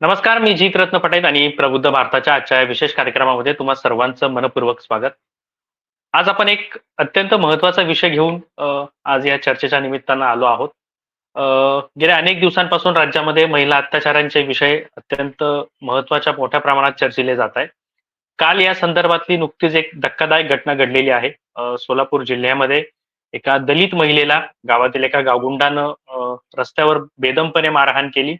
नमस्कार मी जीत रत्न पटेल आणि प्रबुद्ध भारताच्या आजच्या विशेष कार्यक्रमामध्ये तुम्हा सर्वांचं मनपूर्वक स्वागत. आज आपण एक अत्यंत महत्त्वाचा विषय घेऊन आज या चर्चेच्या निमित्तानं आलो आहोत. गेल्या अनेक दिवसांपासून राज्यामध्ये महिला अत्याचारांचे विषय अत्यंत महत्त्वाच्या मोठ्या प्रमाणात चर्चिले जात आहे काल या संदर्भातली नुकतीच एक धक्कादायक घटना घडलेली आहे. सोलापूर जिल्ह्यामध्ये एका दलित महिलेला गावातील एका गावगुंडानं रस्त्यावर बेदमपणे मारहाण केली.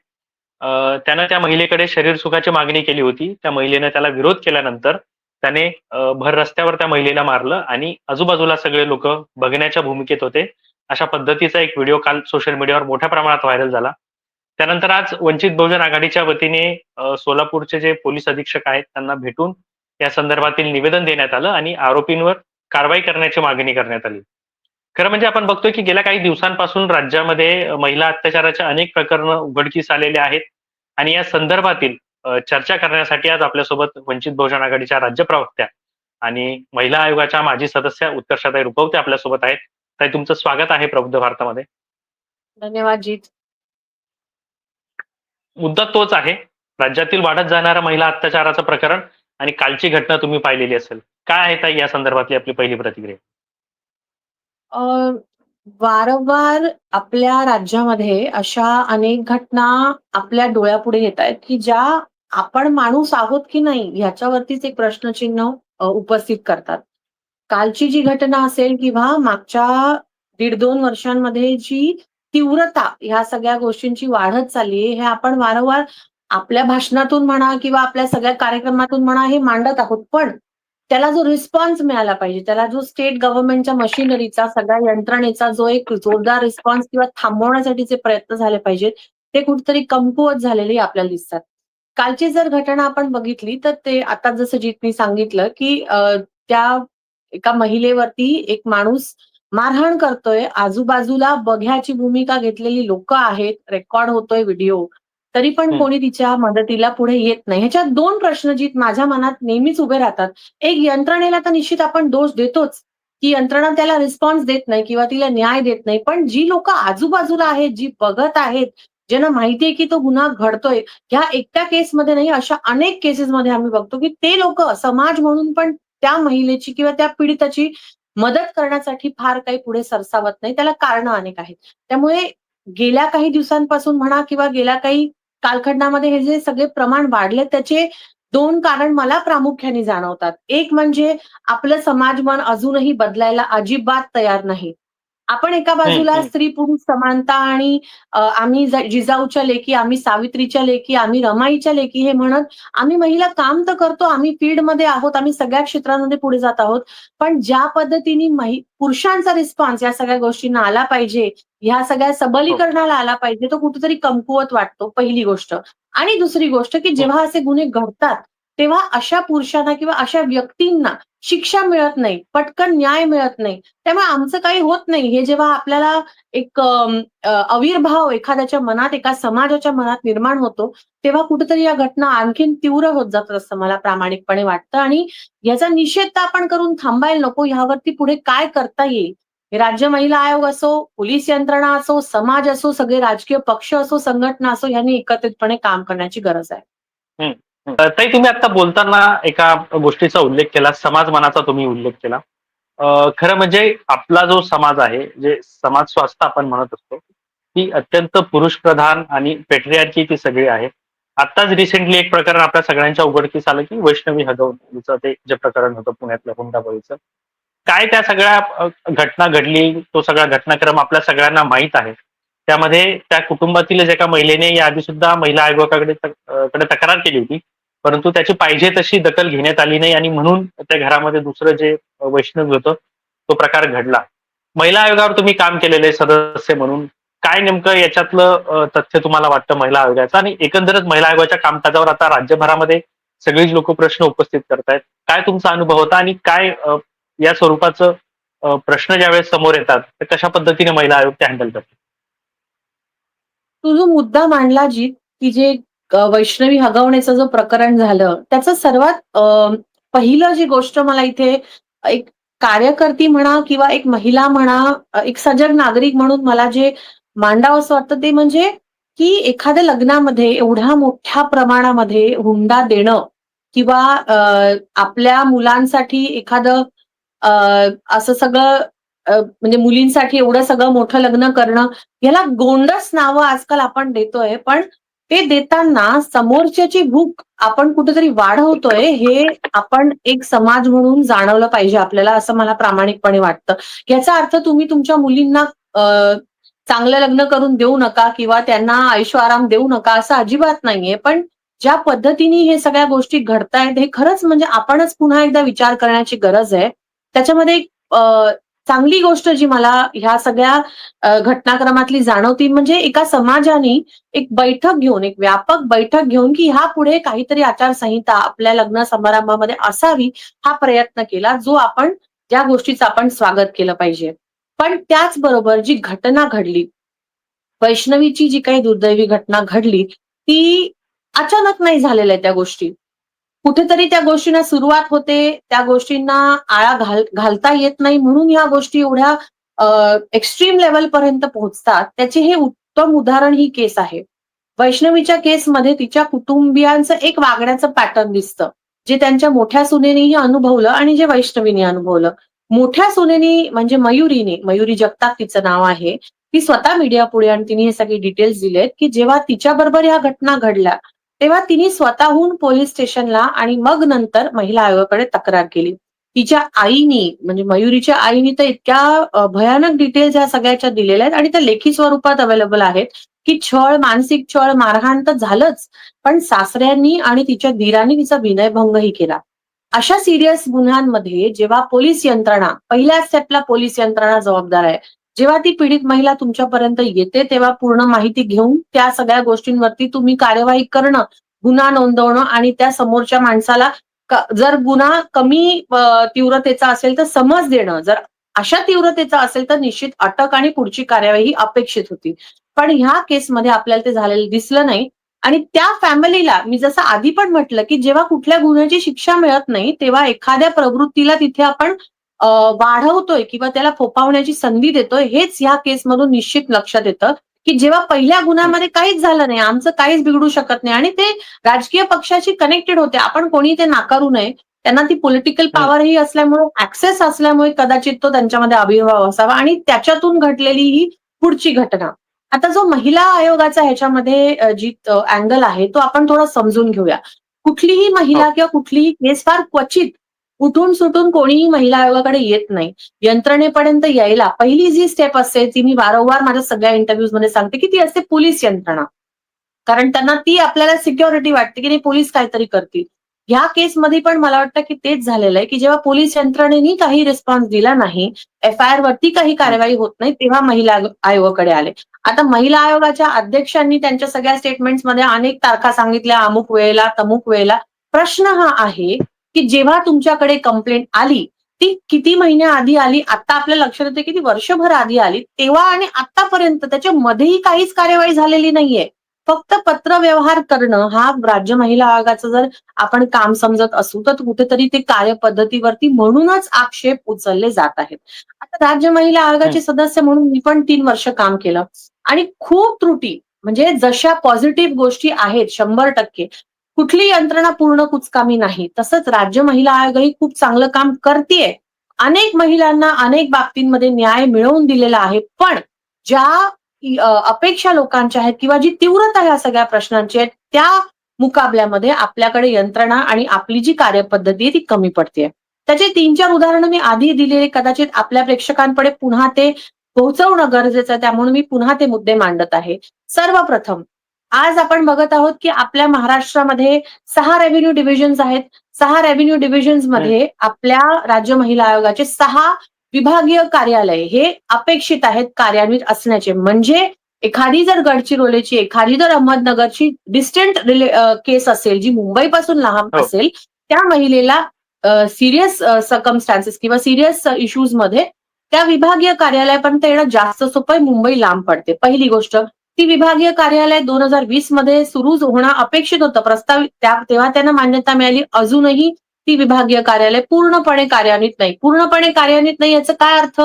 त्यानं त्या महिलेकडे शरीर सुखाची मागणी केली होती. त्या महिलेनं त्याला विरोध केल्यानंतर त्याने अ, भर रस्त्यावर त्या महिलेला मारलं आणि आजूबाजूला सगळे लोक बघण्याच्या भूमिकेत होते. अशा पद्धतीचा एक व्हिडिओ काल सोशल मीडियावर मोठ्या प्रमाणात व्हायरल झाला. त्यानंतर आज वंचित बहुजन आघाडीच्या वतीने अ, सोलापूरचे जे पोलीस अधीक्षक आहेत त्यांना भेटून या संदर्भातील निवेदन देण्यात आलं आणि आरोपींवर कारवाई करण्याची मागणी करण्यात आली. खरं म्हणजे आपण बघतोय की गेल्या काही दिवसांपासून राज्यामध्ये महिला अत्याचाराच्या अनेक प्रकरणं उघडकीस आलेले आहेत. आणि या संदर्भातील अ, चर्चा करण्यासाठी आज आपल्यासोबत वंचित बहुजन आघाडीच्या राज्य प्रवक्त्या आणि महिला आयोगाच्या माजी सदस्य उत्कर्षाताई रुपवते आपल्यासोबत आहेत. ताई तुमचं स्वागत आहे प्रबुद्ध भारतामध्ये. धन्यवाद जीत. मुद्दा तोच आहे. राज्यातील वाढत जाणाऱ्या महिला अत्याचाराचं प्रकरण आणि कालची घटना तुम्ही पाहिलेली असेल. काय आहे ताई या संदर्भातली आपली पहिली प्रतिक्रिया? अ, वारंवार आपल्या राज्यामध्ये अशा अनेक घटना आपल्या डोळ्यापुढे येत आहेत की ज्या आपण माणूस आहोत की नाही ह्याच्यावरतीच एक प्रश्नचिन्ह अ, उपस्थित करतात. कालची जी घटना असेल किंवा मागच्या दीड दोन वर्षांमध्ये जी तीव्रता ह्या सगळ्या गोष्टींची वाढत चालली आहे हे आपण वारंवार आपल्या भाषणातून म्हणा किंवा आपल्या सगळ्या कार्यक्रमातून म्हणा हे मांडत आहोत. पण त्याला जो रिस्पॉन्स मिळाला पाहिजे त्याला जो स्टेट गव्हर्नमेंटच्या मशिनरीचा सगळ्या यंत्रणेचा जो एक जोरदार रिस्पॉन्स किंवा थांबवण्यासाठीचे प्रयत्न झाले पाहिजेत ते कुठेतरी कमकुवत झालेले आपल्याला दिसतात. कालची जर घटना आपण बघितली तर ते आता जसं जितनी सांगितलं की त्या एका महिलेवरती एक माणूस मारहाण करतोय आजूबाजूला बघ्याची भूमिका घेतलेली लोक आहेत रेकॉर्ड होतोय व्हिडिओ तरी पण. कोणी तिच्या मदतीला पुढे येत नाही. ह्याच्यात दोन प्रश्न जीत माझ्या मनात नेहमीच उभे राहतात. एक यंत्रणेला तर निश्चित आपण दोष देतोच की यंत्रणा त्याला रिस्पॉन्स देत नाही किंवा तिला न्याय देत नाही. पण जी लोक आजूबाजूला आहेत जी बघत आहेत ज्यांना माहितीये की तो गुन्हा घडतोय ह्या एकट्या केसमध्ये नाही अशा अनेक केसेसमध्ये आम्ही बघतो की ते लोक समाज म्हणून पण त्या महिलेची किंवा त्या पीडिताची मदत करण्यासाठी फार काही पुढे सरसावत नाही. त्याला कारणं अनेक आहेत. त्यामुळे गेल्या काही दिवसांपासून म्हणा किंवा गेल्या काही कालखंडामध्ये हे जे सगळे प्रमाण वाढले त्याचे दोन कारण मला प्रामुख्याने जाणवतात. एक म्हणजे आपलं समाजमन अजूनही बदलायला अजिबात तयार नाही. आपण एका बाजूला. स्त्री पुरुष समानता आणि आम्ही जिजाऊच्या लेकी आम्ही सावित्रीच्या लेकी आम्ही रमाईच्या लेकी हे म्हणत आम्ही महिला काम तर करतो आम्ही फील्डमध्ये आहोत आम्ही सगळ्या क्षेत्रांमध्ये पुढे जात आहोत पण ज्या पद्धतीने महि- पुरुषांचा रिस्पॉन्स या सगळ्या गोष्टींना आला पाहिजे ह्या सगळ्या सबलीकरणाला आला पाहिजे तो कुठेतरी कमकुवत वाटतो पहिली गोष्ट आणि दुसरी गोष्ट की जेव्हा असे गुन्हे घडतात तेव्हा अशा पुरुषांना किंवा अशा व्यक्तींना शिक्षा मिळत नाही पटकन न्याय मिळत नाही. त्यामुळे आमचं काही होत नाही. हे जेव्हा आपल्याला एक अविर्भाव एखाद्याच्या मनात एका समाजाच्या मनात निर्माण होतो तेव्हा कुठेतरी या घटना आणखीन तीव्र होत जातात असं मला प्रामाणिकपणे वाटतं. आणि याचा निषेध तर आपण करून थांबायला नको. ह्यावरती पुढे काय करता येईल? हे राज्य महिला आयोग असो पोलीस यंत्रणा असो समाज असो सगळे राजकीय पक्ष असो संघटना असो यांनी एकत्रितपणे काम करण्याची गरज आहे. ताई तुम्ही आता बोलताना एका गोष्टीचा उल्लेख केला समाज मनाचा तुम्ही उल्लेख केला. खरं म्हणजे आपला जो समाज आहे जे समाज स्वास्थ्य आपण म्हणत असतो ती अत्यंत पुरुष प्रधान आणि पेट्रियाची ती सगळी आहे. आताच रिसेंटली एक प्रकरण आपल्या सगळ्यांच्या उघडकीस आलं की वैष्णवी हगवणीचं ते जे प्रकरण होतं पुण्यातलं हुंडाबळीचं. काय त्या सगळ्या घटना घडली तो सगळा घटनाक्रम आपल्या सगळ्यांना माहीत आहे. त्यामध्ये त्या कुटुंबातील एका महिलेने या आधी सुद्धा महिला आयोगाकडे कडे तक्रार केली होती. परंतु त्याची पाहिजे तशी दखल घेण्यात आली नाही आणि म्हणून त्या घरामध्ये दुसरं जे वैष्णव होतं तो प्रकार घडला. महिला आयोगावर तुम्ही काम केलेले सदस्य म्हणून काय नेमकं याच्यातलं तथ्य तुम्हाला वाटतं महिला आयोगाचं? आणि एकंदरच महिला आयोगाच्या कामकाजावर आता राज्यभरामध्ये सगळीच लोक प्रश्न उपस्थित करतायत. काय तुमचा अनुभव होता आणि काय या स्वरूपाचं प्रश्न ज्यावेळेस समोर येतात तर कशा पद्धतीने महिला आयोग ते हँडल करतात? तू जो मुद्दा मांडला जी की जे वैष्णवी हगवण्याचं जो प्रकरण झालं त्याचं सर्वात पहिलं जी गोष्ट मला इथे एक कार्यकर्ती म्हणा किंवा एक महिला म्हणा एक सजग नागरिक म्हणून मला जे मांडावं असं वाटतं ते म्हणजे की एखाद्या लग्नामध्ये एवढ्या मोठ्या प्रमाणामध्ये हुंडा देणं किंवा अ, आपल्या मुलांसाठी एखादं अ, असं सगळं म्हणजे मुलींसाठी एवढं सगळं मोठं लग्न करणं याला गोंडस नावं आजकाल आपण देतोय पण ते देताना समोरच्याची भूक आपण कुठेतरी वाढवतोय हे आपण एक समाज म्हणून जाणवलं पाहिजे आपल्याला असं मला प्रामाणिकपणे वाटतं. याचा अर्थ तुम्ही तुमच्या मुलींना चांगलं लग्न करून देऊ नका किंवा त्यांना आयुष्य आराम देऊ नका असं अजिबात नाहीये. पण ज्या पद्धतीने हे सगळ्या गोष्टी घडतायत हे खरंच म्हणजे आपणच पुन्हा एकदा विचार करण्याची गरज आहे. त्याच्यामध्ये एक, चांगली गोष्ट जी मला ह्या सगळ्या घटनाक्रमातली जाणवती म्हणजे एका समाजाने एक बैठक घेऊन एक व्यापक बैठक घेऊन की ह्या पुढे काहीतरी आचारसंहिता आपल्या लग्न समारंभामध्ये असावी हा प्रयत्न केला जो आपण ज्या गोष्टीचं आपण स्वागत केलं पाहिजे. पण त्याचबरोबर जी घटना घडली वैष्णवीची जी काही दुर्दैवी घटना घडली ती अचानक नाही झालेल्या त्या गोष्टी. कुठेतरी त्या गोष्टींना सुरुवात होते. त्या गोष्टींना आळा घाल घालता येत नाही म्हणून या गोष्टी एवढ्या एक्स्ट्रीम लेवल पर्यंत पोहोचतात. त्याचे हे उत्तम उदाहरण ही केस आहे. वैष्णवीच्या केसमध्ये तिच्या कुटुंबियांचं एक वागण्याचं पॅटर्न दिसतं. जे त्यांच्या मोठ्या सुनेनेही अनुभवलं आणि जे वैष्णवीने अनुभवलं. मोठ्या सुनेनी म्हणजे मयुरीने मयुरी जगताप तिचं नाव आहे. ती स्वतः मीडिया पुढे आणि तिने हे सगळे डिटेल्स दिलेत की जेव्हा तिच्या बरोबर ह्या घटना घडल्या तेव्हा तिने स्वतःहून पोलीस स्टेशनला आणि मग नंतर महिला आयोगाकडे तक्रार केली. तिच्या आईनी म्हणजे मयुरीच्या आईनी तर इतक्या भयानक डिटेल्स या सगळ्याच्या दिलेल्या आहेत आणि त्या लेखी स्वरूपात अवेलेबल आहेत की छळ मानसिक छळ मारहाण तर झालंच पण सासऱ्यांनी आणि तिच्या धीरांनी तिचा विनयभंगही केला. अशा सिरियस गुन्ह्यांमध्ये जेव्हा पोलीस यंत्रणा पहिल्या स्टेपला पोलीस यंत्रणा जबाबदार आहे जेव्हा ती पीडित महिला तुमच्यापर्यंत येते तेव्हा पूर्ण माहिती घेऊन त्या सगळ्या गोष्टींवरती तुम्ही कार्यवाही करणं गुन्हा नोंदवणं आणि त्या समोरच्या माणसाला जर गुन्हा कमी तीव्रतेचा असेल तर समज देणं. जर अशा तीव्रतेचा असेल तर निश्चित अटक आणि पुढची कार्यवाही ही अपेक्षित होती. पण ह्या केसमध्ये आपल्याला ते झालेलं दिसलं नाही. आणि त्या फॅमिलीला मी जसं आधी पण म्हटलं की जेव्हा कुठल्या गुन्ह्याची शिक्षा मिळत नाही तेव्हा एखाद्या प्रवृत्तीला तिथे आपण वाढवतोय किंवा त्याला फोपावण्याची संधी देतोय हेच ह्या केसमधून निश्चित लक्षात येतं की जेव्हा पहिल्या गुन्ह्यामध्ये काहीच झालं नाही आमचं काहीच बिघडू शकत नाही आणि ते राजकीय पक्षाशी कनेक्टेड होते आपण कोणी ते नाकारू नये. त्यांना ती पॉलिटिकल पॉवरही असल्यामुळे ऍक्सेस असल्यामुळे कदाचित तो त्यांच्यामध्ये आविर्भाव असावा आणि त्याच्यातून घडलेली ही पुढची घटना. आता जो महिला आयोगाचा ह्याच्यामध्ये जी अँगल आहे तो आपण थोडा समजून घेऊया. कुठलीही महिला हो. किंवा कुठलीही केस फार क्वचित उठून सुटून कोणीही महिला आयोगाकडे येत नाही. यंत्रणेपर्यंत यायला पहिली जी स्टेप असते ती मी वारंवार माझ्या सगळ्या इंटरव्ह्यूजमध्ये सांगते की ती असते पोलीस यंत्रणा. कारण त्यांना ती आपल्याला सिक्युरिटी वाटते की नाही पोलीस काहीतरी करतील. ह्या केसमध्ये पण मला वाटतं की तेच झालेलं आहे की जेव्हा पोलीस यंत्रणेने काही रिस्पॉन्स दिला नाही एफ आय आर वरती काही कारवाई होत नाही तेव्हा महिला आयोगाकडे आले. आता महिला आयोगाच्या अध्यक्षांनी त्यांच्या सगळ्या स्टेटमेंट्समध्ये अनेक तारखा सांगितल्या अमुक वेळेला तमुक वेळेला. प्रश्न हा आहे की जेव्हा तुमच्याकडे कंप्लेंट आली ती किती महिन्या आधी आली आता आपल्या लक्षात येते की ती वर्षभर आधी आली तेव्हा आणि आतापर्यंत त्याच्या मध्येही काहीच कार्यवाही झालेली नाहीये. फक्त पत्र व्यवहार करणं हा राज्य महिला आयोगाचं जर आपण काम समजत असू तर कुठेतरी ते कार्यपद्धतीवरती म्हणूनच आक्षेप उचलले जात आहेत. आता राज्य महिला आयोगाचे सदस्य म्हणून मी पण तीन वर्ष काम केलं. आणि खूप त्रुटी म्हणजे जशा पॉझिटिव्ह गोष्टी आहेत शंभर टक्के कुठली यंत्रणा पूर्ण कुचकामी नाही. तसंच राज्य महिला आयोगही खूप चांगलं काम करतेय. अनेक महिलांना अनेक बाबतींमध्ये न्याय मिळवून दिलेला आहे. पण ज्या अपेक्षा लोकांच्या आहेत किंवा जी तीव्रता ह्या सगळ्या प्रश्नांची आहेत त्या मुकाबल्यामध्ये आपल्याकडे यंत्रणा आणि आपली जी कार्यपद्धती आहे ती कमी पडते त्याचे तीन चार उदाहरणं मी आधी दिलेले कदाचित आपल्या प्रेक्षकांकडे पुन्हा ते पोहोचवणं गरजेचं आहे त्यामुळे मी पुन्हा ते मुद्दे मांडत आहे. सर्वप्रथम आज आपण बघत आहोत की आपल्या महाराष्ट्रामध्ये सहा रेव्हेन्यू डिव्हिजन्स आहेत. सहा रेव्हेन्यू डिव्हिजन्समध्ये आपल्या राज्य महिला आयोगाचे सहा विभागीय कार्यालय हे अपेक्षित आहेत कार्यान्वित असण्याचे. म्हणजे एखादी जर गडचिरोलीची एखादी जर अहमदनगरची डिस्टंट केस असेल जी मुंबईपासून लांब हो. असेल त्या महिलेला सिरियस सकमस्टान्सेस किंवा सिरियस इश्यूजमध्ये त्या विभागीय कार्यालयापर्यंत येणं जास्त सोपं मुंबई लांब पडते. पहिली गोष्ट ती विभागीय कार्यालय दोन हजार वीसमध्ये सुरू होणं अपेक्षित होतं. प्रस्तावित त्या तेव्हा त्यांना मान्यता मिळाली. अजूनही ती विभागीय कार्यालय पूर्णपणे कार्यान्वित नाही. पूर्णपणे कार्यान्वित नाही याचा काय अर्थ?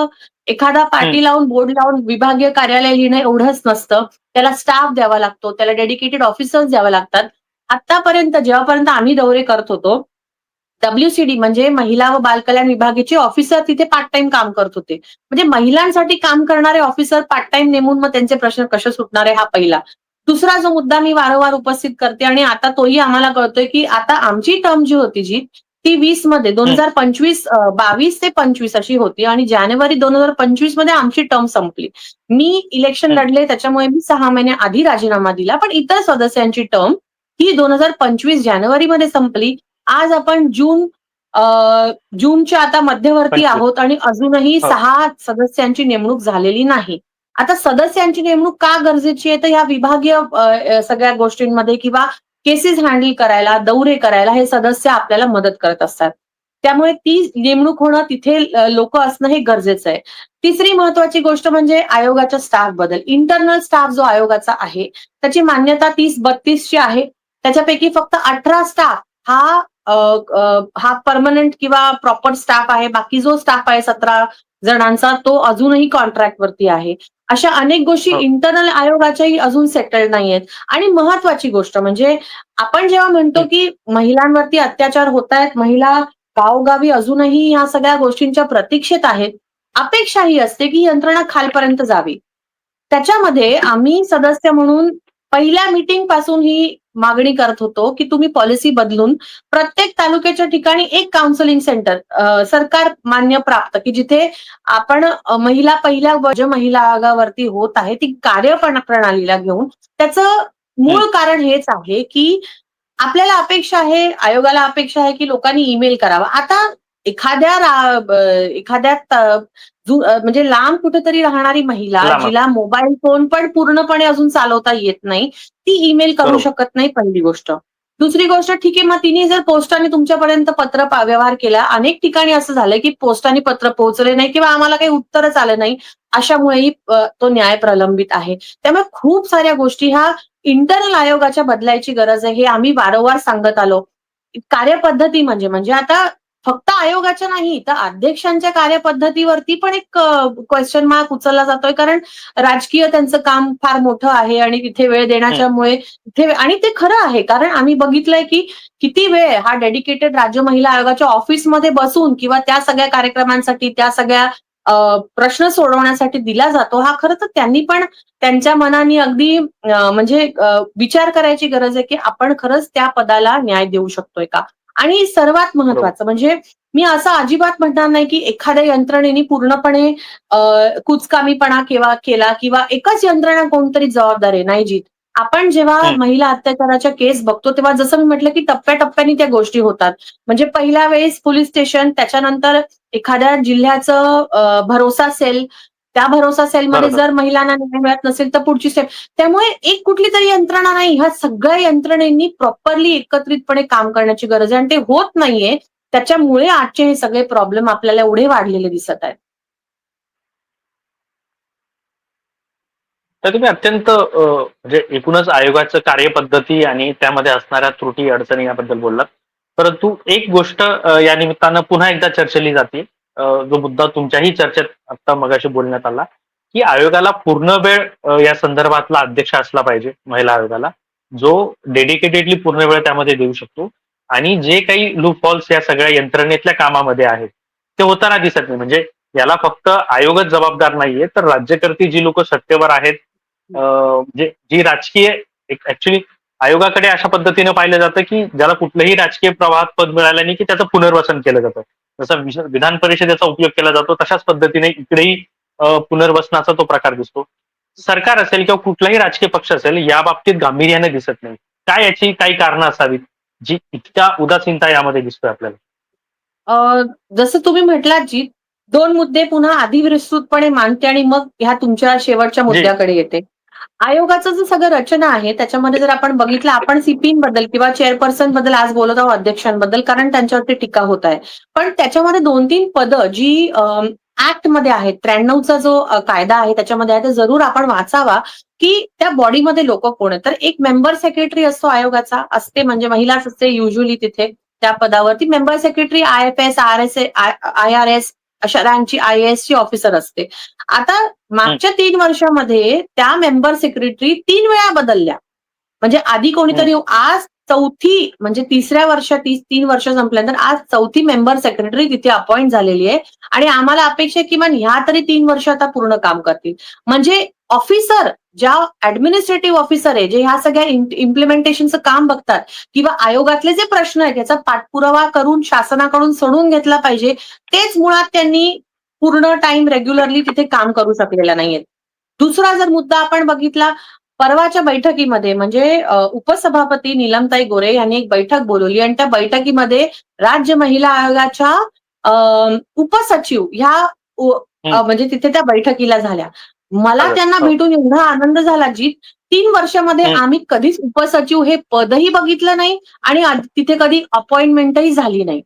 एखादा पाटी लावून बोर्ड लावून विभागीय कार्यालय लिहिणं एवढंच नसतं. त्याला स्टाफ द्यावा लागतो. त्याला डेडिकेटेड ऑफिसर्स द्यावे लागतात. आतापर्यंत जेव्हापर्यंत आम्ही दौरे करत होतो डब्ल्यूसीडी म्हणजे महिला व बालकल्याण विभागाचे ऑफिसर तिथे पार्ट टाइम काम करत होते. म्हणजे महिलांसाठी काम करणारे ऑफिसर पार्ट टाइम नेमून मग त्यांचे प्रश्न कसे सुटणार आहे हा पहिला. दुसरा जो मुद्दा मी वारंवार उपस्थित करते आणि आता तोही आम्हाला कळतोय की आता आमची टर्म जी होती जी ती वीसमध्ये दोन हजार पंचवीस बावीस ते पंचवीस अशी होती आणि जानेवारी दोन हजार पंचवीसमध्ये आमची टर्म संपली. मी इलेक्शन. लढले त्याच्यामुळे मी सहा महिने आधी राजीनामा दिला पण इतर सदस्यांची टर्म ही दोन हजार पंचवीस जानेवारीमध्ये संपली. आज आपण जून जूनच्या आता मध्यवर्ती. आहोत आणि अजूनही हो. सहा सदस्यांची नेमणूक झालेली नाही. आता सदस्यांची नेमणूक का गरजेची आहे? तर ह्या विभागीय सगळ्या गोष्टींमध्ये किंवा केसेस हँडल करायला दौरे करायला हे सदस्य आपल्याला मदत करत असतात. त्यामुळे ती नेमणूक होणं तिथे लोक असणं हे गरजेचं आहे. तिसरी महत्वाची गोष्ट म्हणजे आयोगाच्या स्टाफबद्दल इंटरनल स्टाफ जो आयोगाचा आहे त्याची मान्यता तीस बत्तीसची आहे. त्याच्यापैकी फक्त अठरा स्टाफ हा हा परमनंट किंवा प्रॉपर स्टाफ आहे. बाकी जो स्टाफ आहे सतरा जणांचा तो अजूनही कॉन्ट्रॅक्ट वरती आहे. अशा अनेक गोष्टी हो. इंटरनल आयोगाच्याही अजून सेटल्ड नाहीयेत. आणि महत्वाची गोष्ट म्हणजे आपण जेव्हा म्हणतो हं. की महिलांवरती अत्याचार होत आहेत महिला गावोगावी अजूनही या सगळ्या गोष्टींच्या प्रतीक्षेत आहेत. अपेक्षा ही असते की यंत्रणा खालपर्यंत जावी. त्याच्यामध्ये आम्ही सदस्य म्हणून पहिल्या मीटिंगपासून ही मागणी करत होतो की तुम्ही पॉलिसी बदलून प्रत्येक तालुक्याच्या ठिकाणी एक काउन्सिलिंग सेंटर सरकार मान्य प्राप्त की जिथे आपण महिला पहिल्या व- जे महिला आयोगावरती होत आहे ती कार्यप्रणा प्रणालीला घेऊन. त्याचं मूळ कारण हेच आहे की आपल्याला अपेक्षा आहे आयोगाला अपेक्षा आहे की लोकांनी ईमेल करावा. आता एखाद्या एखाद्या म्हणजे लांब कुठेतरी राहणारी महिला. जिला मोबाईल फोन पण पूर्णपणे अजून चालवता येत नाही ती ईमेल करू. शकत नाही पहिली गोष्ट दुसरी गोष्ट ठीक आहे मग तिने जर पोस्टाने तुमच्यापर्यंत पत्र व्यवहार केला अनेक ठिकाणी असं झालंय की पोस्टाने पत्र पोहोचले नाही किंवा आम्हाला काही उत्तरच आलं नाही अशामुळेही तो न्याय प्रलंबित आहे त्यामुळे खूप साऱ्या गोष्टी ह्या इंटरनल आयोगाच्या बदलायची गरज आहे हे आम्ही वारंवार सांगत आलो कार्यपद्धती म्हणजे म्हणजे आता फक्त आयोगाच्या नाही तर अध्यक्षांच्या कार्यपद्धतीवरती पण एक क्वेश्चन मार्क उचलला जातोय. कारण राजकीय त्यांचं काम फार मोठं आहे आणि तिथे वेळ देण्याच्यामुळे तिथे आणि ते खरं आहे. कारण आम्ही बघितलंय की किती वेळ हा डेडिकेटेड राज्य महिला आयोगाच्या ऑफिसमध्ये बसून किंवा त्या सगळ्या कार्यक्रमांसाठी त्या सगळ्या प्रश्न सोडवण्यासाठी दिला जातो. हा खरं तर त्यांनी पण त्यांच्या मनाने अगदी म्हणजे विचार करायची गरज आहे की आपण खरंच त्या पदाला न्याय देऊ शकतोय का? आणि सर्वात महत्वाचं म्हणजे मी असं अजिबात म्हणणार नाही की एखाद्या यंत्रणेने पूर्णपणे कुचकामीपणा केव्हा केला किंवा एकच यंत्रणा कोणतरी जबाबदार आहे नाही जीत. आपण जेव्हा. महिला अत्याचाराच्या केस बघतो तेव्हा जसं मी म्हटलं की टप्प्याटप्प्याने त्या गोष्टी होतात. म्हणजे पहिल्या वेळेस पोलीस स्टेशन त्याच्यानंतर एखाद्या जिल्ह्याचं भरोसा सेल त्या भरोसा सेलमध्ये. जर महिलांना न्याय मिळत नसेल तर पुढची स्टेप त्यामुळे एक कुठली तरी यंत्रणा नाही. ह्या सगळ्या यंत्रणेंनी प्रॉपरली एकत्रितपणे काम करण्याची गरज आहे. आणि ते होत नाहीये. त्याच्यामुळे आजचे हे सगळे प्रॉब्लेम आपल्याला एवढे वाढलेले दिसत आहेत. तर तुम्ही अत्यंत म्हणजे एकूणच आयोगाचं कार्यपद्धती आणि त्यामध्ये असणाऱ्या त्रुटी अडचणी याबद्दल बोललात. परंतु एक गोष्ट या निमित्तानं पुन्हा एकदा चर्चेली जाते. जो मुद्दा तुमच्याही चर्चेत आता मगाशी बोलण्यात आला की आयोगाला पूर्ण वेळ या संदर्भातला अध्यक्ष असला पाहिजे महिला आयोगाला जो डेडिकेटेडली पूर्ण वेळ त्यामध्ये देऊ शकतो. आणि जे काही लूप फॉल्स या सगळ्या यंत्रणेतल्या कामामध्ये आहेत ते होताना दिसत नाही. म्हणजे याला फक्त आयोगच जबाबदार नाहीये तर राज्यकर्ती जी लोक सत्तेवर आहेत म्हणजे जी राजकीय ऍक्च्युली आयोगाकडे अशा पद्धतीने पाहिलं जातं की ज्याला कुठलंही राजकीय प्रवाहात पद मिळालं नाही की त्याचं पुनर्वसन केलं जातं. जसा विधान परिषदेचा उपयोग केला जातो तशाच पद्धतीने इकडेही पुनर्वसनाचा तो प्रकार दिसतो. सरकार असेल किंवा कुठलाही राजकीय पक्ष असेल या बाबतीत गांभीर्याने दिसत नाही. काय याची काही कारणं असावीत जी इतक्या उदासीनता यामध्ये दिसतोय आपल्याला? जसं तुम्ही म्हटलात जी दोन मुद्दे पुन्हा आधी विस्तृतपणे मांडते आणि मग ह्या तुमच्या शेवटच्या मुद्द्याकडे येते. आयोगाचं जे सगळं रचना आहे त्याच्यामध्ये जर आपण बघितलं आपण सीपीन बद्दल किंवा चेअरपर्सनबद्दल आज बोलत आहोत अध्यक्षांबद्दल कारण त्यांच्यावरती टीका होत आहे. पण त्याच्यामध्ये दोन तीन पदं जी ऍक्टमध्ये आहेत त्र्याण्णवचा जो कायदा आहे त्याच्यामध्ये आहे ते जरूर आपण वाचावा की त्या बॉडीमध्ये लोक कोण आहेत. तर एक मेंबर सेक्रेटरी असतो आयोगाचा असते म्हणजे महिलाच असते युजली तिथे त्या पदावरती. Member secretary I F S R S I R S अशा रँकची आय एस ची ऑफिसर असते. आता मागच्या तीन वर्षामध्ये त्या मेंबर सेक्रेटरी तीन वेळा बदलल्या. म्हणजे आधी कोणीतरी आज चौथी म्हणजे तिसऱ्या वर्षात तीस तीन वर्ष संपल्यानंतर आज चौथी मेंबर सेक्रेटरी तिथे अपॉइंट झालेली आहे. आणि आम्हाला अपेक्षा किमान ह्या तरी तीन वर्ष आता पूर्ण काम करतील. म्हणजे ऑफिसर ज्या ऍडमिनिस्ट्रेटिव्ह ऑफिसर आहे जे ह्या सगळ्या इम्प्लिमेंटेशनचं काम बघतात किंवा आयोगातले जे प्रश्न आहेत याचा पाठपुरावा करून शासनाकडून सोडून घेतला पाहिजे तेच मुळात त्यांनी पूर्ण टाइम रेग्युलरली तिथे काम करू शकलेला नाहीये दुसरा जर मुद्दा आपण बघितला परवाच्या बैठकीमध्ये म्हणजे उपसभापती नीलमताई गोरे यांनी एक बैठक बोलवली आणि त्या बैठकीमध्ये राज्य महिला आयोगाच्या उपसचिव ह्या म्हणजे तिथे त्या बैठकीला झाल्या. मला. त्यांना हो. भेटून एवढा आनंद झाला जी तीन वर्षामध्ये. आम्ही कधीच उपसचिव हे पदही बघितलं नाही आणि तिथे कधी अपॉइंटमेंटही झाली नाही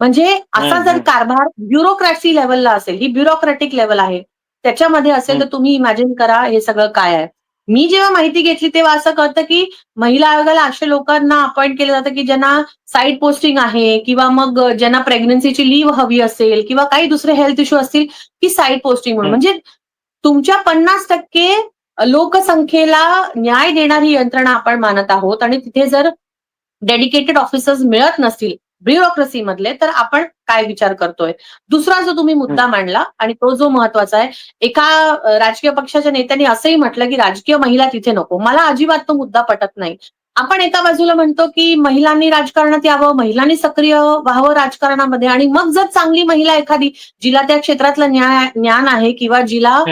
म्हणजे असा जर. कारभार ब्युरोक्रॅसी लेवलला असेल ही ब्युरोक्रॅटिक लेवल आहे त्याच्यामध्ये असेल तर तुम्ही इमॅजिन करा हे सगळं काय आहे मी जेव्हा माहिती घेतली तेव्हा असं कळतं की महिला आयोगाला अशा लोकांना अपॉइंट केलं जातं की ज्यांना साईड पोस्टिंग आहे किंवा मग ज्यांना प्रेग्नन्सीची लीव्ह हवी असेल किंवा काही दुसरे हेल्थ इश्यू असतील की साईड पोस्टिंग म्हणून. म्हणजे तुमच्या पन्नास टक्के लोकसंख्येला न्याय देणारी यंत्रणा आपण मानत आहोत आणि तिथे जर डेडिकेटेड ऑफिसर्स मिळत नसतील ब्युरोक्रेसी मधले तर आपण काय विचार करतोय? दुसरा जो तुम्ही मुद्दा मांडला आणि तो जो महत्त्वाचा आहे एका राजकीय पक्षाच्या नेत्यांनी असंही म्हटलं की राजकीय महिला तिथे नको. मला अजिबात तो मुद्दा पटत नाही. आपण एका बाजूला म्हणतो की महिलांनी राजकारणात यावं महिलांनी सक्रिय व्हावं राजकारणामध्ये आणि मग जर चांगली महिला एखादी जिला त्या क्षेत्रातलं न्याय ज्ञान आहे किंवा जिला.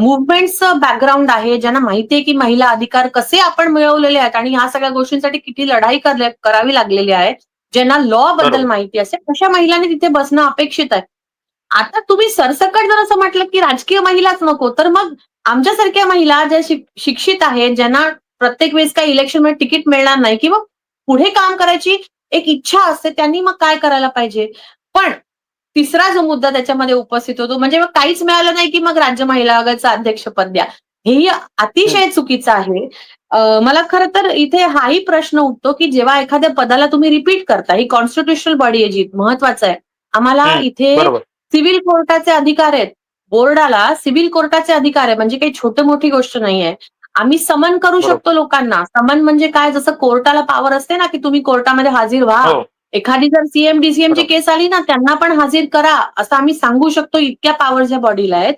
मुवमेंटचं बॅकग्राऊंड आहे ज्यांना माहितीये की महिला अधिकार कसे आपण मिळवलेले आहेत आणि ह्या सगळ्या गोष्टींसाठी किती लढाई करावी लागलेली आहे ज्यांना लॉ बद्दल. माहिती असेल अशा महिलांनी तिथे बसणं अपेक्षित आहे. आता तुम्ही सरसकट जर असं म्हटलं की राजकीय महिलाच नको तर मग आमच्यासारख्या महिला ज्या शिक- शिक्षित आहेत ज्यांना प्रत्येक वेळेस काही इलेक्शनमध्ये तिकीट मिळणार नाही किंवा पुढे काम करायची एक इच्छा असते त्यांनी मग काय करायला पाहिजे? पण तिसरा जो मुद्दा त्याच्यामध्ये उपस्थित होतो म्हणजे मग काहीच मिळालं नाही की मग राज्य महिला आयोगाचं अध्यक्षपद द्या. हेही अतिशय चुकीचं आहे. मला खरं तर इथे हाही प्रश्न उठतो की जेव्हा एखाद्या पदाला तुम्ही रिपीट करता ही कॉन्स्टिट्युशनल बॉडी आहे जी महत्वाचं आहे. आम्हाला इथे सिव्हिल कोर्टाचे अधिकार आहेत. बोर्डाला सिव्हिल कोर्टाचे अधिकार आहे म्हणजे काही छोटी मोठी गोष्ट नाहीये आम्ही समन करू. शकतो लोकांना. समन म्हणजे काय? जसं कोर्टाला पावर असते ना की तुम्ही कोर्टामध्ये हाजीर व्हा. हो. एखादी जर सीएम डीसीएम ची. केस आली ना त्यांना पण हाजीर करा असं आम्ही सांगू शकतो इतक्या पॉवर्स या बॉडीला आहेत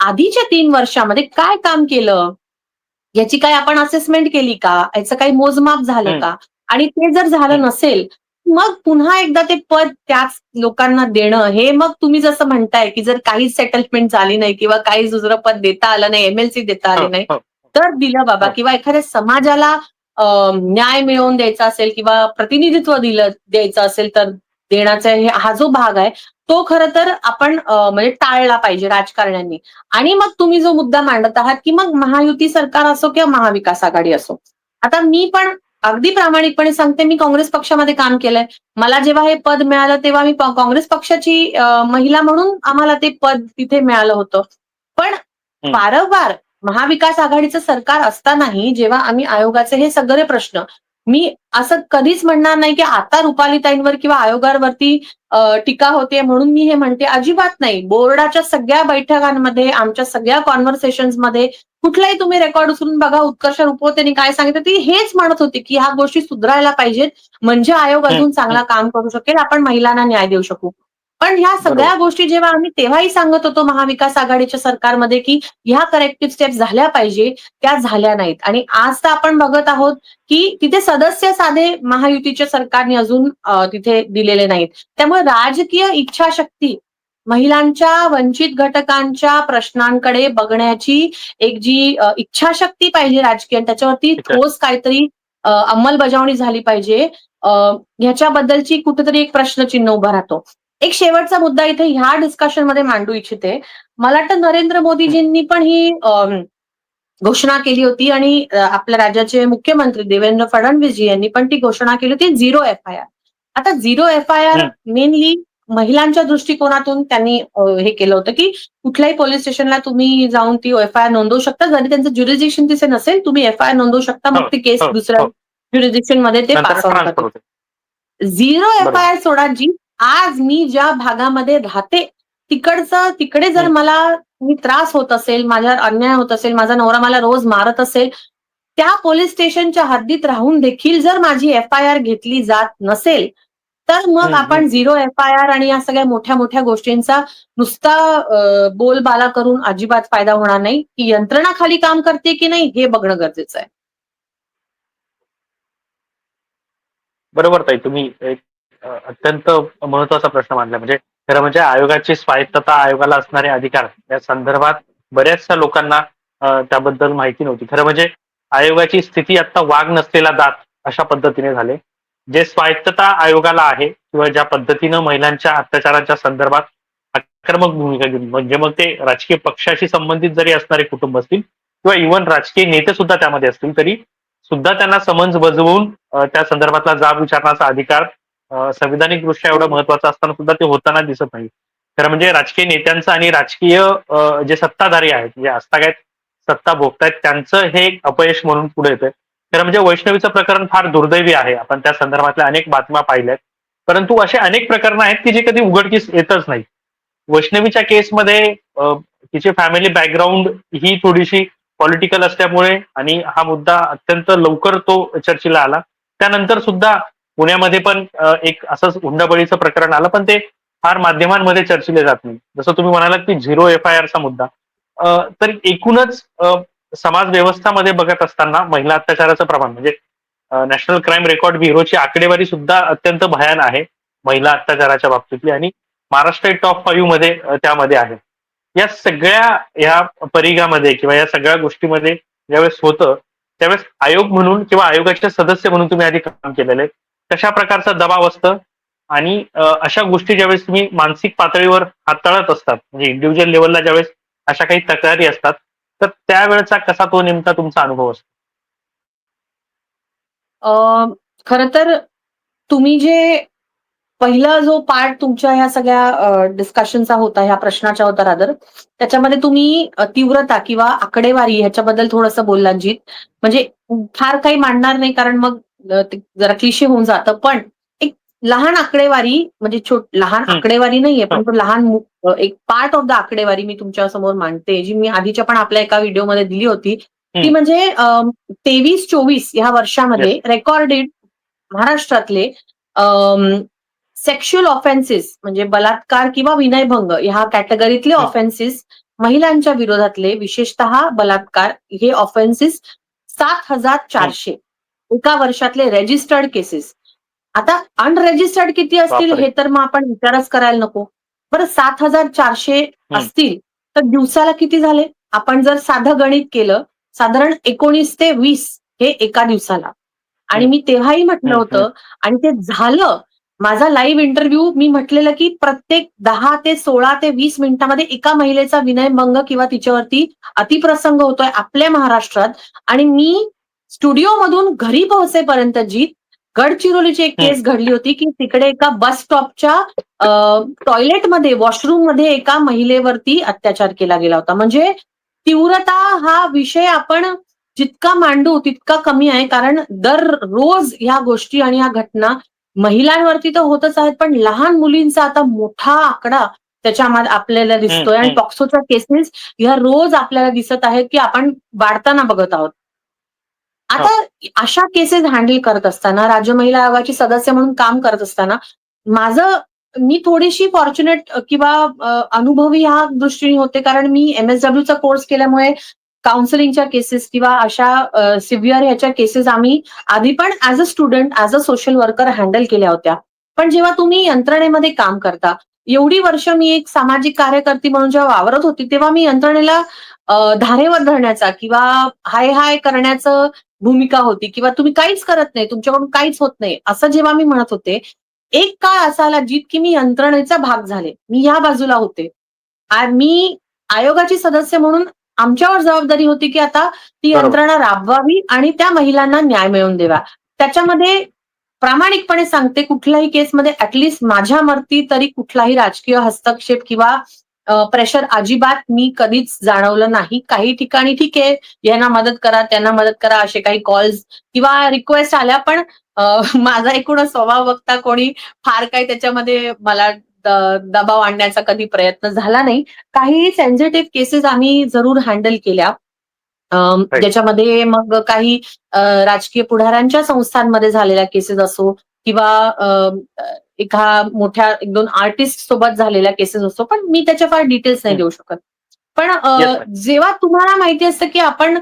आधीच्या तीन वर्षामध्ये काय काम केलं याची काय आपण असेसमेंट केली का याचं काही मोजमाप झालं. का आणि ते जर झालं. नसेल मग पुन्हा एकदा ते पद त्याच लोकांना देणं हे मग तुम्ही जसं म्हणताय की जर काहीच सेटलमेंट झाली नाही किंवा काहीच दुसरं पद देता आलं नाही एमएलसी देता आली हो, नाही हो. तर दिलं बाबा हो. किंवा एखाद्या समाजाला न्याय मिळवून द्यायचा असेल किंवा प्रतिनिधित्व दिलं द्यायचं असेल तर देण्याचा हे- हा जो भाग आहे तो खरं तर आपण म्हणजे टाळला पाहिजे राजकारण्यांनी. आणि मग तुम्ही जो मुद्दा मांडत आहात की मग महायुती सरकार असो किंवा महाविकास आघाडी असो. आता मी पण अगदी प्रामाणिकपणे सांगते मी काँग्रेस पक्षामध्ये काम केलंय. मला जेव्हा हे पद मिळालं तेव्हा मी काँग्रेस पक्षाची महिला म्हणून आम्हाला ते पद तिथे मिळालं होतं. पण वारंवार महाविकास आघाडीचं सरकार असतानाही जेव्हा आम्ही आयोगाचे हे सगळे प्रश्न मी असं कधीच म्हणणार नाही की आता रुपालीताईंवर किंवा आयोगावरती टीका होते म्हणून मी हे म्हणते. अजिबात नाही. बोर्डाच्या सगळ्या बैठकांमध्ये आमच्या सगळ्या कॉन्व्हर्सेशनमध्ये कुठलाही तुम्ही रेकॉर्ड उचलून बघा उत्कर्ष रुपवतेनी काय सांगितलं ती हेच म्हणत होती की ह्या गोष्टी सुधारायला पाहिजेत. म्हणजे आयोग अजून चांगला काम करू शकेल. आपण महिलांना न्याय देऊ शकू. पण ह्या सगळ्या गोष्टी जेव्हा आम्ही तेव्हाही सांगत होतो महाविकास आघाडीच्या सरकारमध्ये की ह्या करेक्टिव्ह स्टेप्स झाल्या पाहिजे त्या झाल्या नाहीत. आणि आज तर आपण बघत आहोत की तिथे सदस्य साधे महायुतीच्या सरकारने अजून तिथे दिलेले नाहीत. त्यामुळे राजकीय इच्छाशक्ती महिलांच्या वंचित घटकांच्या प्रश्नांकडे बघण्याची एक जी इच्छाशक्ती पाहिजे राजकीय त्याच्यावरती. ठोस काहीतरी अंमलबजावणी झाली पाहिजे. ह्याच्याबद्दलची कुठेतरी एक प्रश्नचिन्ह उभा राहतो. एक शेवटचा मुद्दा इथे ह्या डिस्कशनमध्ये मांडू इच्छिते. मला वाटतं नरेंद्र मोदीजींनी पण ही घोषणा केली होती आणि आपल्या राज्याचे मुख्यमंत्री देवेंद्र फडणवीसजी यांनी पण ती घोषणा केली होती. झिरो एफ आय आर आता zero F I R mainly महिलांच्या दृष्टिकोनातून त्यांनी हे केलं होतं की कुठल्याही पोलीस स्टेशनला तुम्ही जाऊन ती एफ आय आर नोंदवू शकता. जरी त्यांचं ज्युरिडिक्शन तिथे नसेल तुम्ही एफ आय आर नोंदवू शकता. मग हो, ती केस हो, दुसऱ्या हो. ज्युरिडिक्शनमध्ये ते पास ऑन ट्रान्सफर करतात होते. Zero F. आय आर सोडा जी आज मी ज्या भागामध्ये राहते तिकडचं तिकडे जर. मला मी त्रास होत असेल माझ्यावर अन्याय होत असेल माझा नवरा मला रोज मारत असेल त्या पोलीस स्टेशनच्या हद्दीत राहून देखील जर माझी एफ आय आर घेतली जात नसेल तर मग आपण झिरो एफ आय आर आणि या सगळ्या मोठ्या मोठ्या गोष्टींचा नुसता बोलबाला करून अजिबात फायदा होणार नाही. की यंत्रणा खाली काम करते की नाही हे बघणं गरजेचं आहे. बरोबर ताई तुम्ही एक अत्यंत महत्त्वाचा प्रश्न मांडला. म्हणजे खरं म्हणजे आयोगाची स्वायत्तता आयोगाला असणारे अधिकार या संदर्भात बऱ्याचशा लोकांना त्याबद्दल माहिती नव्हती. खरं म्हणजे आयोगाची स्थिती आता वाघ नसलेला दात अशा पद्धतीने झाले. जे स्वायत्तता आयोगाला आहे किंवा ज्या पद्धतीनं महिलांच्या अत्याचाराच्या संदर्भात आक्रमक भूमिका घेऊन म्हणजे मग ते राजकीय पक्षाशी संबंधित जरी असणारे कुटुंब असतील किंवा इव्हन राजकीय नेते सुद्धा त्यामध्ये असतील तरी सुद्धा त्यांना समन्स बजवून त्या संदर्भातला जाब विचारण्याचा अधिकार संविधानिक दृष्ट्या एवढं महत्वाचं असताना सुद्धा ते होताना दिसत नाही. खरं म्हणजे राजकीय नेत्यांचं आणि राजकीय जे सत्ताधारी आहेत जे आस्थागायत सत्ता भोगतायत त्यांचं हे एक अपयश म्हणून पुढे येतंय. खरं म्हणजे वैष्णवीचं प्रकरण फार दुर्दैवी आहे. आपण त्या संदर्भातल्या अनेक बातम्या पाहिल्यात. परंतु असे अनेक प्रकरण आहेत की जे कधी उघडकीस येतच नाही. वैष्णवीच्या केसमध्ये अ, तिची फॅमिली बॅकग्राऊंड ही थोडीशी पॉलिटिकल असल्यामुळे आणि हा मुद्दा अत्यंत लवकर तो चर्चेला आला. त्यानंतर सुद्धा पुण्यामध्ये पण एक असंच हुंडाबळीचं प्रकरण आलं पण ते फार माध्यमांमध्ये चर्चिले जात नाही. जसं तुम्ही म्हणालात की झिरो एफ आय आरचा मुद्दा. तर एकूणच समाज व्यवस्थामध्ये बघत असताना महिला अत्याचाराचं प्रमाण म्हणजे नॅशनल क्राईम रेकॉर्ड ब्युरोची आकडेवारी सुद्धा अत्यंत भयान आहे महिला अत्याचाराच्या बाबतीतली आणि महाराष्ट्र टॉप फाईव्हमध्ये त्यामध्ये आहे. या सगळ्या या परिघामध्ये किंवा या सगळ्या गोष्टीमध्ये ज्यावेळेस होतं त्यावेळेस आयोग म्हणून किंवा आयोगाचे सदस्य म्हणून तुम्ही आधी काम केलेले आहे. कशा प्रकारचा दबाव असतं. आणि अशा गोष्टी ज्यावेळेस तुम्ही मानसिक पातळीवर हाताळत असतात म्हणजे इंडिव्हिज्युअल लेवलला ज्यावेळेस अशा काही तक्रारी असतात तर त्यावेळेचा कसा तो नेमका तुमचा अनुभव असतो? खर तर तुम्ही जे पहिला जो पार्ट तुमच्या ह्या सगळ्या डिस्कशनचा होता ह्या प्रश्नाच्या होता रादर त्याच्यामध्ये तुम्ही तीव्रता किंवा आकडेवारी ह्याच्याबद्दल थोडंसं बोललात जीत. म्हणजे फार काही मांडणार नाही कारण मग जरा क्लिशे होऊन जातं पण एक लहान आकडेवारी म्हणजे छोट लहान. आकडेवारी नाहीये पण. तो लहान एक पार्ट ऑफ द आकडेवारी मी तुमच्यासमोर मांडते जी मी आधीच्या पण आपल्या एका व्हिडिओमध्ये दिली होती ती. म्हणजे तेवीस चोवीस ह्या वर्षामध्ये रेकॉर्डेड महाराष्ट्रातले सेक्शुअल ऑफेन्सेस म्हणजे बलात्कार किंवा विनयभंग ह्या कॅटेगरीतले. ऑफेन्सेस महिलांच्या विरोधातले विशेषतः बलात्कार हे ऑफेन्सेस सात हजार चारशे एका वर्षातले रेजिस्टर्ड केसेस आता अनरेजिस्टर्ड किती असतील. हे तर मग आपण विचारच करायला नको. बरं सात हजार चारशे असतील तर दिवसाला किती झाले? आपण जर साधं गणित केलं साधारण एकोणीस ते वीस हे एका दिवसाला. आणि. मी तेव्हाही म्हटलं होतं आणि ते झालं. माझा लाईव्ह इंटरव्ह्यू मी म्हटलेलं की प्रत्येक दहा ते सोळा ते वीस मिनिटामध्ये एका महिलेचा विनयभंग किंवा तिच्यावरती अतिप्रसंग होतोय आपल्या महाराष्ट्रात. आणि मी स्टुडिओमधून घरी पोहोचेपर्यंत जी गडचिरोलीची एक. केस घडली होती की तिकडे एका बस स्टॉपच्या टॉयलेटमध्ये वॉशरूममध्ये एका महिलेवरती अत्याचार केला गेला होता म्हणजे तीव्रता हा विषय आपण जितका मांडू तितका कमी आहे कारण दररोज ह्या गोष्टी आणि ह्या घटना महिलांवरती तर होतच आहेत पण लहान मुलींचा आता मोठा आकडा त्याच्यामध्ये आपल्याला दिसतोय आणि. टॉक्सोच्या केसेस ह्या रोज आपल्याला दिसत आहेत की आपण वाढताना बघत आहोत आता अशा केसेस हँडल करत असताना राज्य महिला आयोगाची सदस्य म्हणून काम करत असताना माझं मी थोडीशी फॉर्च्युनेट किंवा अनुभवी ह्या दृष्टीने होते. कारण मी एमएसडब्ल्यूचा कोर्स केल्यामुळे काउन्सिलिंगच्या केसेस किंवा अशा सिव्हिअर ह्याच्या केसेस आम्ही आधी पण as a student as a social worker handle केल्या होत्या. पण जेव्हा तुम्ही यंत्रणेमध्ये काम करता एवढी वर्ष मी एक सामाजिक कार्यकर्ती म्हणून जेव्हा वावरत होती तेव्हा मी यंत्रणेला धारेवर धरण्याचा किंवा हाय हाय करण्याचं भूमिका होती किंवा तुम्ही काहीच करत नाही तुमच्याकडून काहीच होत नाही. असं जेव्हा मी म्हणत होते एक काळ असा आला जित की मी यंत्रणेचा भाग झाले. मी ह्या बाजूला होते. आ- मी आयोगाची सदस्य म्हणून आमच्यावर जबाबदारी होती की आता ती. यंत्रणा राबवावी आणि त्या महिलांना न्याय मिळवून द्यावा त्याच्यामध्ये प्रामाणिकपणे सांगते कुठल्याही केसमध्ये ऍटलिस्ट माझ्या मर्ती तरी कुठलाही राजकीय हस्तक्षेप किंवा प्रेशर अजिबात मी कधीच जाणवलं नाही. काही ठिकाणी ठीक आहे यांना मदत करा त्यांना मदत करा असे काही कॉल्स किंवा रिक्वेस्ट आल्या पण माझा एकूणच स्वभाव बघता कोणी फार काही त्याच्यामध्ये मला दबाव आणण्याचा कधी प्रयत्न झाला नाही. काही सेन्सिटिव्ह केसेस आम्ही जरूर हँडल केल्या. ज्याच्यामध्ये मग काही राजकीय पुढाऱ्यांच्या संस्थांमध्ये झालेल्या केसेस असो किंवा एका मोठ्या एक दोन आर्टिस्ट सोबत झालेल्या केसेस असो पण मी त्याच्या फार डिटेल्स नाही. देऊ शकत पण. जेव्हा तुम्हाला माहिती असतं की आपण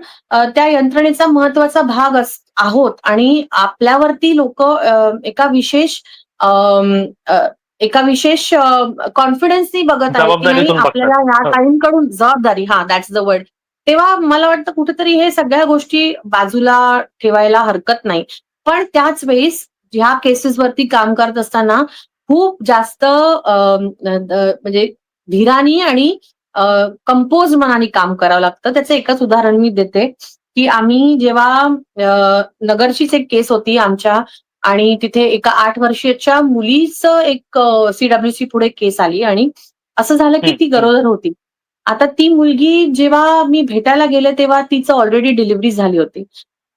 त्या यंत्रणेचा महत्त्वाचा भाग आहोत आणि आपल्यावरती लोक एका विशेष एका विशेष कॉन्फिडन्सनी बघत आहेत. आपल्याला या. ताईंकडून जबाबदारी हा दॅट्स द वर्ड तेव्हा मला वाटतं कुठेतरी हे सगळ्या गोष्टी बाजूला ठेवायला हरकत नाही पण त्याच वेळेस ह्या केसेसवरती काम करत असताना खूप जास्त म्हणजे धीरानी आणि कंपोज मनाने काम करावं लागतं. त्याचं एकच उदाहरण मी देते की आम्ही जेव्हा नगरचीच एक केस होती आमच्या आणि तिथे एका आठ वर्षाच्या मुलीचं एक सीडब्ल्यूसी पुढे केस आली आणि असं झालं की ती. गरोदर होती. आता ती मुलगी जेव्हा मी भेटायला गेले तेव्हा तिचं ऑलरेडी डिलिव्हरी झाली होती.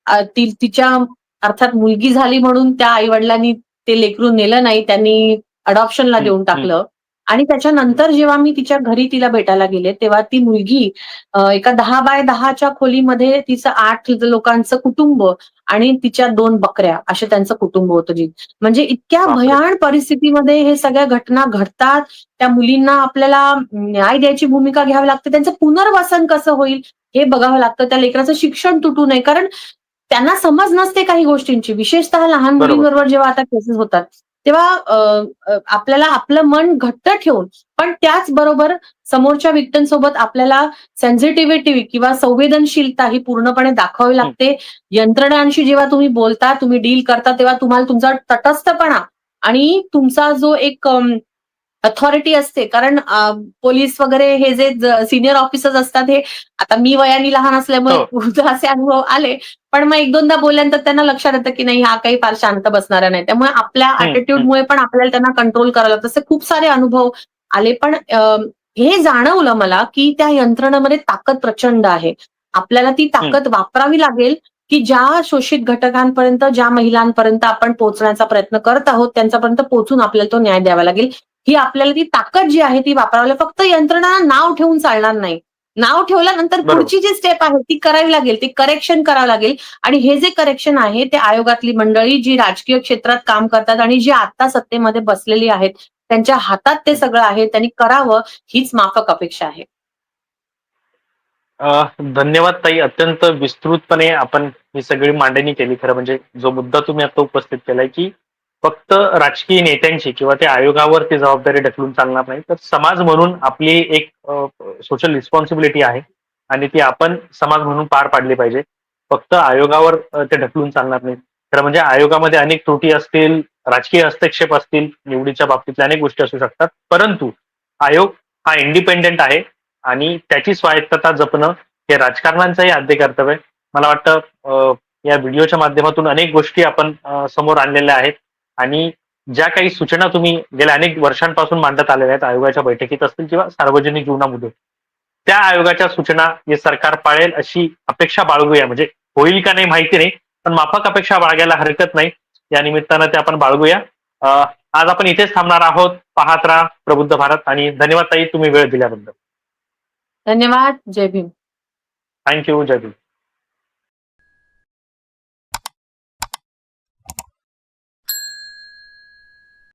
ती तिच्या अर्थात मुलगी झाली म्हणून त्या आई वडिलांनी ते लेकरून नेलं नाही त्यांनी अडॉप्शनला देऊन. टाकलं. आणि त्याच्यानंतर जेव्हा मी तिच्या घरी तिला भेटायला गेले तेव्हा ती मुलगी एका दहा बाय दहाच्या खोलीमध्ये तिचं आठ लोकांचं कुटुंब आणि तिच्या दोन बकऱ्या असे त्यांचं कुटुंब होतं जी. म्हणजे इतक्या. भयान परिस्थितीमध्ये हे सगळ्या घटना घडतात. त्या मुलींना आपल्याला न्याय द्यायची भूमिका घ्यावी लागते. त्यांचं पुनर्वसन कसं होईल हे बघावं लागतं. त्या लेकराचं शिक्षण तुटू नये. कारण त्यांना समज नसते काही गोष्टींची. विशेषतः लहान बरोबर. मुलींबरोबर जेव्हा आता केसेस होतात तेव्हा आपल्याला आपलं मन घट्ट ठेवून पण त्याचबरोबर समोरच्या व्यक्तींसोबत आपल्याला सेन्सिटिव्हिटी किंवा संवेदनशीलता ही पूर्णपणे दाखवावी लागते. यंत्रणांशी जेव्हा तुम्ही बोलता तुम्ही डील करता तेव्हा तुम्हाला तुमचा तटस्थपणा आणि तुमचा जो एक अथॉरिटी असते. कारण पोलीस वगैरे हे जे सिनियर ऑफिसर्स असतात हे आता मी वयाने लहान असल्यामुळे हो. असे अनुभव आले. पण मग एक दोनदा बोलल्यानंतर त्यांना लक्षात येतं की नाही हा काही फार शांत बसणारा नाही. त्यामुळे आपल्या. अॅटिट्यूडमुळे पण आपल्याला त्यांना कंट्रोल करावं लागतं. असे खूप सारे अनुभव आले. पण हे जाणवलं मला की त्या यंत्रणेमध्ये ताकद प्रचंड आहे. आपल्याला ती ताकद वापरावी लागेल की ज्या शोषित घटकांपर्यंत ज्या महिलांपर्यंत आपण पोहोचण्याचा प्रयत्न करत आहोत त्यांच्यापर्यंत पोहोचून आपल्याला तो न्याय द्यावा लागेल. ही आपल्याला ती ताकद जी आहे ती वापरावी फक्त यंत्रणा नाव ठेवून चालणार नाही. नाव ठेवल्यानंतर. पुढची जी स्टेप आहे ती करावी लागेल ती करेक्शन करावं लागेल. आणि हे जे करेक्शन आहे ते आयोगातली मंडळी जी राजकीय क्षेत्रात काम करतात आणि जी आता सत्तेमध्ये बसलेली आहेत त्यांच्या हातात ते सगळं आहे त्यांनी करावं हीच माफक अपेक्षा आहे. धन्यवाद ताई. अत्यंत विस्तृतपणे आपण ही सगळी मांडणी केली. खरं म्हणजे जो मुद्दा तुम्ही आता उपस्थित केलाय की फक्त राजकीय नेत्यांची किंवा त्या आयोगावर ती जबाबदारी ढकलून चालणार नाही तर समाज म्हणून आपली एक सोशल रिस्पॉन्सिबिलिटी आहे आणि ती आपण समाज म्हणून पार पाडली पाहिजे. फक्त आयोगावर ते ढकलून चालणार नाही. खरं म्हणजे आयोगामध्ये अनेक त्रुटी असतील राजकीय हस्तक्षेप असतील निवडीच्या बाबतीतल्या अनेक गोष्टी असू शकतात. परंतु आयोग हा इंडिपेंडेंट आहे आणि त्याची स्वायत्तता जपणं हे राजकारणांचंही आद्य कर्तव्य मला वाटतं या व्हिडिओच्या माध्यमातून अनेक गोष्टी आपण समोर आणलेल्या आहेत. आणि ज्या काही सूचना तुम्ही गेल्या अनेक वर्षांपासून मांडत आलेल्या आहेत आयोगाच्या बैठकीत असतील किंवा सार्वजनिक जीवनामध्ये त्या आयोगाच्या सूचना हे सरकार पाळेल अशी अपेक्षा बाळगूया. म्हणजे होईल का नाही माहिती नाही पण माफक अपेक्षा बाळगायला हरकत नाही. या निमित्तानं ते आपण बाळगूया. आज आपण इथेच थांबणार आहोत. पाहत राहा प्रबुद्ध भारत आणि धन्यवाद ताई तुम्ही वेळ दिल्याबद्दल. धन्यवाद. Jai Bhim. Thank you. Jai Bhim.